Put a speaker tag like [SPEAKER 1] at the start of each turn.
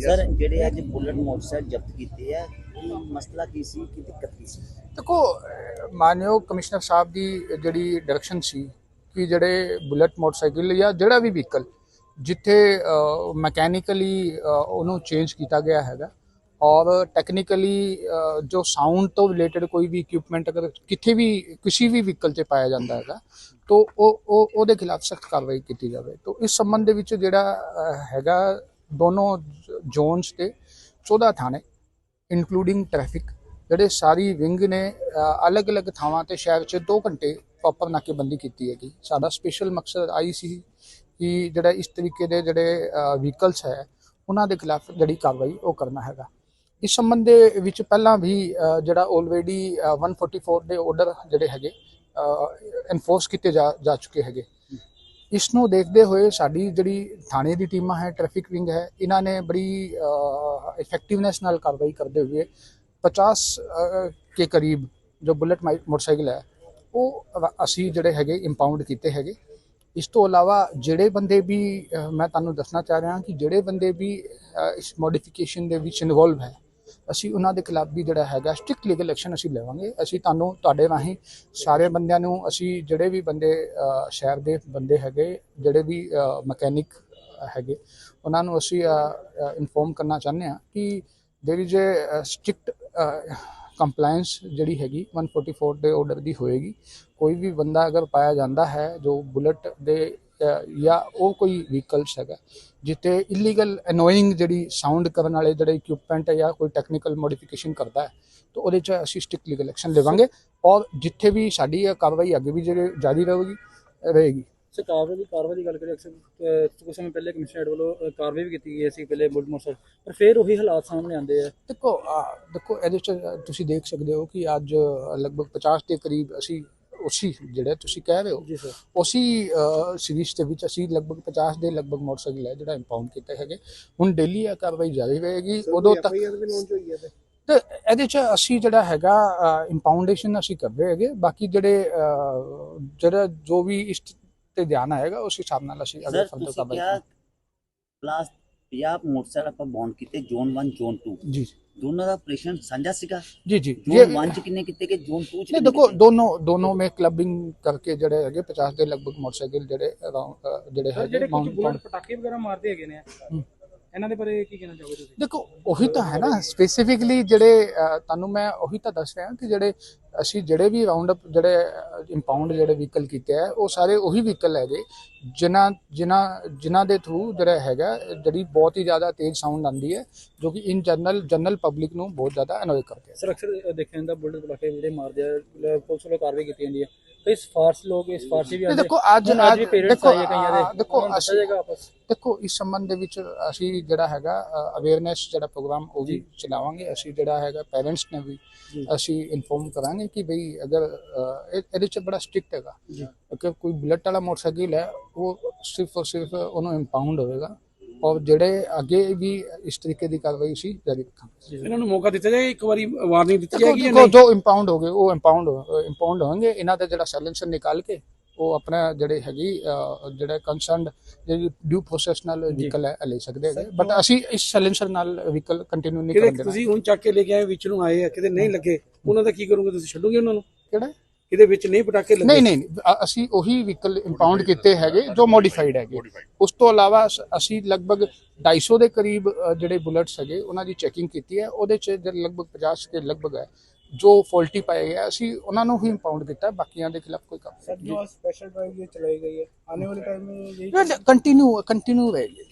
[SPEAKER 1] Sir ਜਿਹੜੇ ਅੱਜ bullet motorcycle ਜ਼ਬਤ ਕੀਤੇ ਆ ਕੀ ਮਸਲਾ ਕੀ ਸੀ ਕੀ ਦਿੱਕਤ ਕੀ ਸੀ?
[SPEAKER 2] ਦੇਖੋ ਮਾਨਯੋਗ ਕਮਿਸ਼ਨਰ ਸਾਹਿਬ ਦੀ ਜਿਹੜੀ ਡਾਇਰੈਕਸ਼ਨ ਸੀ ਕਿ ਜਿਹੜੇ ਬੁਲਟ ਮੋਟਰਸਾਈਕਲ ਜਾਂ ਜਿਹੜਾ ਵੀ ਵਹੀਕਲ ਜਿੱਥੇ ਮੈਕੈਨੀਕਲੀ ਉਹਨੂੰ ਚੇਂਜ ਕੀਤਾ ਗਿਆ ਹੈਗਾ ਔਰ ਟੈਕਨੀਕਲੀ ਜੋ ਸਾਊਂਡ ਤੋਂ ਰਿਲੇਟਡ ਕੋਈ ਵੀ ਇਕਵਿਪਮੈਂਟ ਅਗਰ ਕਿੱਥੇ ਵੀ ਕਿਸੇ ਵੀ ਵਹੀਕਲ 'ਚ ਪਾਇਆ ਜਾਂਦਾ ਹੈਗਾ ਤਾਂ ਉਹ ਉਹ ਉਹਦੇ ਖਿਲਾਫ ਸਖਤ ਕਾਰਵਾਈ ਕੀਤੀ ਜਾਵੇ। ਤਾਂ ਇਸ ਸੰਬੰਧ ਦੇ ਵਿੱਚ ਜਿਹੜਾ ਹੈਗਾ ਦੋਨੋਂ ਜ਼ੋਨਸ ਤੇ 14 ਥਾਣੇ ਇਨਕਲੂਡਿੰਗ ਟ੍ਰੈਫਿਕ ਜਿਹੜੇ ਸਾਰੀ ਵਿੰਗ ਨੇ ਅਲੱਗ-ਅਲੱਗ ਥਾਵਾਂ ਤੇ ਸ਼ਹਿਰ 'ਚ 2 ਘੰਟੇ ਪ੍ਰੋਪਰ ਨਾਕੇਬੰਦੀ ਕੀਤੀ ਹੈਗੀ। ਸਾਡਾ ਸਪੈਸ਼ਲ ਮਕਸਦ ਆਈ ਸੀ ਕਿ ਜਿਹੜਾ ਇਸ ਤਰੀਕੇ ਦੇ ਜਿਹੜੇ ਵਹੀਕਲਸ ਹੈ ਉਹਨਾਂ ਦੇ ਖਿਲਾਫ ਜਿਹੜੀ ਕਾਰਵਾਈ ਉਹ ਕਰਨਾ ਹੈਗਾ। ਇਸ ਸੰਬੰਧ ਦੇ ਵਿੱਚ ਪਹਿਲਾਂ ਵੀ ਅ, ਜਿਹੜਾ ਆਲਰੇਡੀ 144 ਦੇ ਆਰਡਰ ਜਿਹੜੇ ਹੈਗੇ ਐਨਫੋਰਸ ਕੀਤੇ ਜਾ ਜਾ ਚੁੱਕੇ ਹੈਗੇ। ਇਸ ਨੂੰ ਦੇਖਦੇ ਹੋਏ ਸਾਡੀ ਜਿਹੜੀ ਥਾਣੇ ਦੀ ਟੀਮਾਂ ਹੈ ਟ੍ਰੈਫਿਕ ਵਿੰਗ ਹੈ, ਇਹਨਾਂ ਨੇ ਬੜੀ ਇਫੈਕਟਿਵਨੈਸ ਨਾਲ ਕਾਰਵਾਈ ਕਰਦੇ ਹੋਏ 50 ਕੇ ਕਰੀਬ ਜੋ ਬੁਲਟ ਮੋਟਰਸਾਈਕਲ ਹੈ, ਉਹ ਅਸੀਂ ਜਿਹੜੇ ਹੈਗੇ ਇੰਪਾਊਂਡ ਕੀਤੇ ਹੈਗੇ। ਇਸ ਤੋਂ ਇਲਾਵਾ ਜਿਹੜੇ ਬੰਦੇ ਵੀ ਮੈਂ ਤੁਹਾਨੂੰ ਦੱਸਣਾ ਚਾਹ ਰਿਹਾ ਕਿ ਜਿਹੜੇ ਬੰਦੇ ਵੀ ਇਸ ਮੋਡੀਫਿਕੇਸ਼ਨ ਦੇ ਵਿੱਚ ਇਨਵੋਲਵ ਹੈ ਅਸੀਂ ਉਹਨਾਂ ਦੇ ਖਿਲਾਫ ਵੀ ਜਿਹੜਾ ਹੈਗਾ ਸਟ੍ਰਿਕਟ ਲੀਗਲ ਐਕਸ਼ਨ ਅਸੀਂ ਲਵਾਂਗੇ ਅਸੀਂ ਤੁਹਾਨੂੰ ਤੁਹਾਡੇ ਰਾਹੀਂ ਸਾਰੇ ਬੰਦਿਆਂ ਨੂੰ ਅਸੀਂ ਜਿਹੜੇ ਵੀ ਬੰਦੇ ਅ, ਸ਼ਹਿਰ ਦੇ ਬੰਦੇ ਹੈਗੇ ਜਿਹੜੇ ਵੀ ਮਕੈਨਿਕ ਹੈਗੇ ਉਹਨਾਂ ਨੂੰ ਅਸੀਂ ਇਨਫੋਰਮ ਕਰਨਾ ਚਾਹੁੰਦੇ ਹਾਂ ਕਿ there is uh strict compliance ਜਿਹੜੀ ਹੈਗੀ 144 ਦੇ ਆਰਡਰ ਦੀ ਹੋਏਗੀ ਕੋਈ ਵੀ ਬੰਦਾ ਅਗਰ ਪਾਇਆ ਜਾਂਦਾ ਹੈ ਜੋ ਬੁਲਟ ਦੇ ਅ, ਜਾਂ ਉਹ ਕੋਈ ਵਹੀਕਲਸ ਹੈਗਾ ਜਿੱਤੇ ਇਲੀਗਲ ਅਨੋਇੰਗ ਜਿਹੜੀ ਸਾਊਂਡ ਕਰਨ ਵਾਲੇ ਜਿਹੜੇ ਇਕਵਿਪਮੈਂਟ ਜਾਂ ਕੋਈ ਟੈਕਨੀਕਲ ਮੋਡੀਫਿਕੇਸ਼ਨ ਕਰਦਾ ਹੈ ਤਾਂ ਉਹਦੇ 'ਚ ਅਸੀਂ ਸਟ੍ਰਿਕਟ ਲੀਗਲ ਐਕਸ਼ਨ ਲਵਾਂਗੇ ਔਰ ਜਿੱਥੇ ਵੀ ਸਾਡੀ ਇਹ ਕਾਰਵਾਈ ਅੱਗੇ ਵੀ ਜਿਹੜੀ ਜਾਰੀ ਰਹੇਗੀ ਰਹੇਗੀ।
[SPEAKER 3] ਸਰ ਕਾਰਵਾਈ ਦੀ ਕਾਰਵਾਈ ਦੀ ਗੱਲ ਕਰੀਏ ਅਕਸਰ ਕੁਝ ਸਮੇਂ ਪਹਿਲੇ ਕਮਿਸ਼ਨਰ ਵੱਲੋਂ ਕਾਰਵਾਈ ਵੀ ਕੀਤੀ ਗਈ ਸੀ ਪਹਿਲੇ ਬੁਲਟ ਮੋਟਰ ਪਰ ਫਿਰ ਉਹੀ ਹਾਲਾਤ ਸਾਹਮਣੇ ਆਉਂਦੇ ਆ।
[SPEAKER 2] ਦੇਖੋ ਦੇਖੋ ਇਹਦੇ ਚ ਤੁਸੀਂ ਦੇਖ ਸਕਦੇ ਹੋ ਕਿ ਅੱਜ ਲਗਭਗ 50 ਦੇ ਕਰੀਬ ਅਸੀਂ ਉਸੀ ਜਿਹੜੇ ਤੁਸੀਂ ਕਹਿ ਰਹੇ ਹੋ
[SPEAKER 3] ਜੀ ਸਰ।
[SPEAKER 2] ਉਸੀ ਸੀਰੀਜ਼ ਦੇ ਵਿੱਚ ਅਸੀਂ ਲਗਭਗ 50 ਦੇ ਲਗਭਗ ਮੋਟਰਸਾਈਕਲ ਹੈ ਜਿਹੜਾ ਇੰਪਾਊਂਡ ਕੀਤੇ ਹੈਗੇ। ਹੁਣ ਡੇਲੀ ਇਹ ਕਾਰਵਾਈ ਜਾਰੀ ਰਹੇਗੀ ਉਦੋਂ ਤੱਕ ਤੇ ਇਹਦੇ ਚ ਅਸੀਂ ਜਿਹੜਾ ਹੈਗਾ ਇੰਪਾਊਂਡੇਸ਼ਨ ਅਸੀਂ ਕਰ ਰਹੇ ਹੈਗੇ। ਬਾਕੀ ਜਿਹੜੇ ਜਿਹੜਾ ਜੋ ਵੀ ਇਸ ਤੇ ਧਿਆਨ ਆਏਗਾ ਉਸ ਹਿਸਾਬ ਨਾਲ ਅਸੀਂ ਅੱਗੇ
[SPEAKER 1] ਸਰ
[SPEAKER 2] ਫਰਦਰ
[SPEAKER 1] ਤੁਸੀਂ
[SPEAKER 2] ਕਾਰਵਾਈ
[SPEAKER 1] ਕਿਹਾ
[SPEAKER 2] ਕਰਾਂਗੇ।
[SPEAKER 1] ਪਲਾਸ 50 ਮੋਟਰਸਾਈਕਲ ਆਪਾਂ ਬੌਂਡ ਕੀਤੇ ਜ਼ੋਨ 1 ਜ਼ੋਨ 2
[SPEAKER 2] ਜੀ।
[SPEAKER 1] ਦੋਨਾਂ ਦਾ ਆਪਰੇਸ਼ਨ ਸਾਂਝਾ ਸੀਗਾ?
[SPEAKER 2] ਜੀ ਜੀ।
[SPEAKER 1] ਜ਼ੋਨ 1 ਚ ਕਿੰਨੇ ਕੀਤੇ ਕਿ ਜ਼ੋਨ 2 ਚ
[SPEAKER 2] ਨਹੀਂ ਦੇਖੋ ਦੋਨੋਂ ਦੋਨੋਂ ਮੇ ਕਲੱਬਿੰਗ ਕਰਕੇ ਜਿਹੜੇ ਹੈਗੇ 50 ਦੇ ਲਗਭਗ ਮੋਟਰਸਾਈਕਲ ਜਿਹੜੇ ਜਿਹੜੇ ਹੈਗੇ
[SPEAKER 3] ਪਟਾਕੇ ਵਗੈਰਾ ਮਾਰਦੇ ਹੈਗੇ ਨੇ ਇਹਨਾਂ ਦੇ ਬਾਰੇ ਕੀ ਕਹਿਣਾ ਚਾਹੋਗੇ ਤੁਸੀਂ?
[SPEAKER 2] ਦੇਖੋ ਉਹੀ ਤਾਂ ਹੈ ਨਾ ਸਪੈਸੀਫਿਕਲੀ ਜਿਹੜੇ ਤੁਹਾਨੂੰ ਮੈਂ ਉਹੀ ਤਾਂ ਦੱਸ ਰਿਹਾ ਕਿ ਜਿਹੜੇ ਅਸੀਂ ਜਿਹੜੇ ਵੀ ਰਾਉਂਡ ਅਪ ਜਿਹੜੇ ਇੰਪਾਊਂਡ ਜਿਹੜੇ ਵਹੀਕਲ ਕੀਤੇ ਆ ਉਹ ਸਾਰੇ ਉਹੀ ਵਹੀਕਲ ਹੈਗੇ ਜਿਨ੍ਹਾਂ ਜਿਨ੍ਹਾਂ ਜਿਨ੍ਹਾਂ ਦੇ ਥਰੂ ਜਿਹੜਾ ਹੈਗਾ ਜਿਹੜੀ ਬਹੁਤ ਹੀ ਜ਼ਿਆਦਾ ਤੇਜ਼ ਸਾਊਂਡ ਆਉਂਦੀ ਹੈ ਜੋ ਕਿ ਇਨ ਜਨਰਲ ਜਨਰਲ ਪਬਲਿਕ ਨੂੰ ਬਹੁਤ ਜ਼ਿਆਦਾ ਅਨੋਏ ਕਰਦੇ ਹੈ
[SPEAKER 3] ਸਰ ਅਕਸਰ ਦੇਖਿਆ ਜਾਂਦਾ ਬੁਲਟ ਪਟਾਕੇ ਜਿਹੜੇ ਮਾਰਦੇ ਆ ਪੁਲਿਸ ਵੱਲੋਂ ਕਾਰਵਾਈ ਕੀਤੀ ਜਾਂਦੀ ਹੈ। ਕਈ ਸਫਾਰਸ਼ ਲੋਕ ਇਸ ਸਫਾਰਸ਼ੀ ਵੀ
[SPEAKER 2] ਨਹੀਂ,
[SPEAKER 3] ਆਉਂਦੇ।
[SPEAKER 2] ਦੇਖੋ ਅੱਜ
[SPEAKER 3] ਹੁਣ
[SPEAKER 2] ਅੱਜ
[SPEAKER 3] ਵੀ ਪੇਰੈਂਟਸ
[SPEAKER 2] ਦੇਖੋ
[SPEAKER 3] ਆਏ ਆ ਕਈਆਂ ਦੇ।
[SPEAKER 2] ਅ, ਦੇਖੋ
[SPEAKER 3] ਉਹਨਾਂ ਨੂੰ ਦੱਸਿਆ
[SPEAKER 2] ਅਸੀਂ
[SPEAKER 3] ਜਾਏਗਾ ਆਪਸ
[SPEAKER 2] ਦੇਖੋ ਇਸ ਸੰਬੰਧ ਦੇ ਵਿੱਚ ਅਸੀਂ ਜਿਹੜਾ ਹੈਗਾ ਅਵੇਅਰਨੈਸ ਜਿਹੜਾ ਪ੍ਰੋਗਰਾਮ ਉਹ ਵੀ ਚਲਾਵਾਂਗੇ। ਅਸੀਂ ਜਿਹੜਾ ਹੈਗਾ ਪੈਰੈਂਟਸ ਨੇ ਵੀ
[SPEAKER 3] ਜੀ।
[SPEAKER 2] ਅਸੀਂ ਇਨਫੋਰਮ ਕਰਾਂਗੇ ਕਿ ਭਈ ਅਗਰ ਅ, ਇਹ- ਇਹਦੇ ਚ ਬੜਾ ਸਟ੍ਰਿਕਟ ਹੈਗਾ।
[SPEAKER 3] ਜੀ।
[SPEAKER 2] ਅਗਰ ਕੋਈ ਬੁਲਟ ਵਾਲਾ ਮੋਟਰਸਾਈਕਲ ਹੈ ਉਹ ਸਿਰਫ ਸਿਰਫ ਉਹਨੂੰ ਇੰਪਾਊਂਡ ਹੋਵੇਗਾ ਔਰ ਜਿਹੜੇ ਅੱਗੇ ਵੀ ਇਸ ਤਰੀਕੇ ਦੀ ਕਾਰਵਾਈ ਸੀ ਜਾਰੀ ਰੱਖਾਂਗੇ।
[SPEAKER 4] ਇਹਨਾਂ ਨੂੰ ਮੌਕਾ ਦਿੱਤਾ ਜਾਏ ਇੱਕ ਵਾਰੀ ਵਾਰਨਿੰਗ ਦਿੱਤੀ ਜਾਏਗੀ ਜਾਂ ਨਹੀਂ?
[SPEAKER 2] ਜੋ ਇੰਪਾਊਂਡ ਹੋ ਗਏ ਉਹ ਇੰਪਾਊਂਡ ਇੰਪਾਊਂਡ ਹੋਣਗੇ। ਇਹਨਾਂ ਦਾ ਜਿਹੜਾ ਸੈਲੈਂਸਰ ਨਿਕਾਲ ਕੇ ਉਹ ਆਪਣਾ ਜਿਹੜੇ ਹੈਗੀ ਜਿਹੜੇ ਕੰਸਰਨਡ ਜਿਹੜੀ ਡਿਊ ਪ੍ਰੋਸੈਸ ਨਾਲ ਵਹੀਕਲ ਲੈ ਸਕਦੇ ਹੈਗੇ। ਬਟ ਅਸੀਂ ਇਸ ਸੈਲੈਂਸਰ ਨਾਲ ਵਹੀਕਲ ਕੰਟੀਨਿਊ ਨਹੀਂ ਦੇਣਾ।
[SPEAKER 4] ਤੁਸੀਂ ਹੁਣ ਚੱਕ ਕੇ ਲੈ ਕੇ ਆਏ ਵਿੱਚ ਨੂੰ ਆਏ ਆ ਕਿਤੇ ਨਹੀਂ ਲੱਗੇ ਉਹਨਾਂ ਦਾ ਕੀ ਕਰੋਗੇ ਤੁਸੀਂ ਛੱਡੋਗੇ ਉਹਨਾਂ ਨੂੰ?
[SPEAKER 2] ਕਿਹੜਾ?
[SPEAKER 4] ਕਿਤੇ ਵਿੱਚ ਨਹੀਂ ਪਟਾਕੇ ਲੱਗੇ
[SPEAKER 2] ਨਹੀਂ ਨਹੀਂ ਨਹੀਂ, ਅ- ਅਸੀਂ ਉਹੀ ਵਹੀਕਲ ਇੰਪਾਊਂਡ ਕੀਤੇ ਹੈਗੇ ਜੋ ਮੋਡੀਫਾਈਡ ਹੈਗੇ ਉਸ ਤੋਂ ਇਲਾਵਾ ਅਸ- ਅਸੀਂ ਲਗਭਗ 250 ਦੇ ਕਰੀਬ ਅ, ਜਿਹੜੇ ਬੁਲਟਸ ਹੈਗੇ ਉਹਨਾਂ ਦੀ ਚੈਕਿੰਗ ਕੀਤੀ ਹੈ ਉਹਦੇ ਚ ਜਿਹੜੇ ਲਗਭਗ 50 ਦੇ ਲਗਭਗ ਹੈ ਜੋ ਫਾਲਟੀ ਪਾਏ ਗਏ ਅਸੀਂ ਉਹਨਾਂ ਨੂੰ ਹੀ ਇੰਪਾਊਂਡ ਕੀਤਾ ਬਾਕੀਆਂ ਦੇ ਖਿਲਾਫ ਕੋਈ ਕੰਮ
[SPEAKER 5] सर जो स्पेशल ड्राइव ये चलाई गई है आने वाले टाइम में यही
[SPEAKER 2] नहीं कंटिन्यू कंटिन्यू रहेगी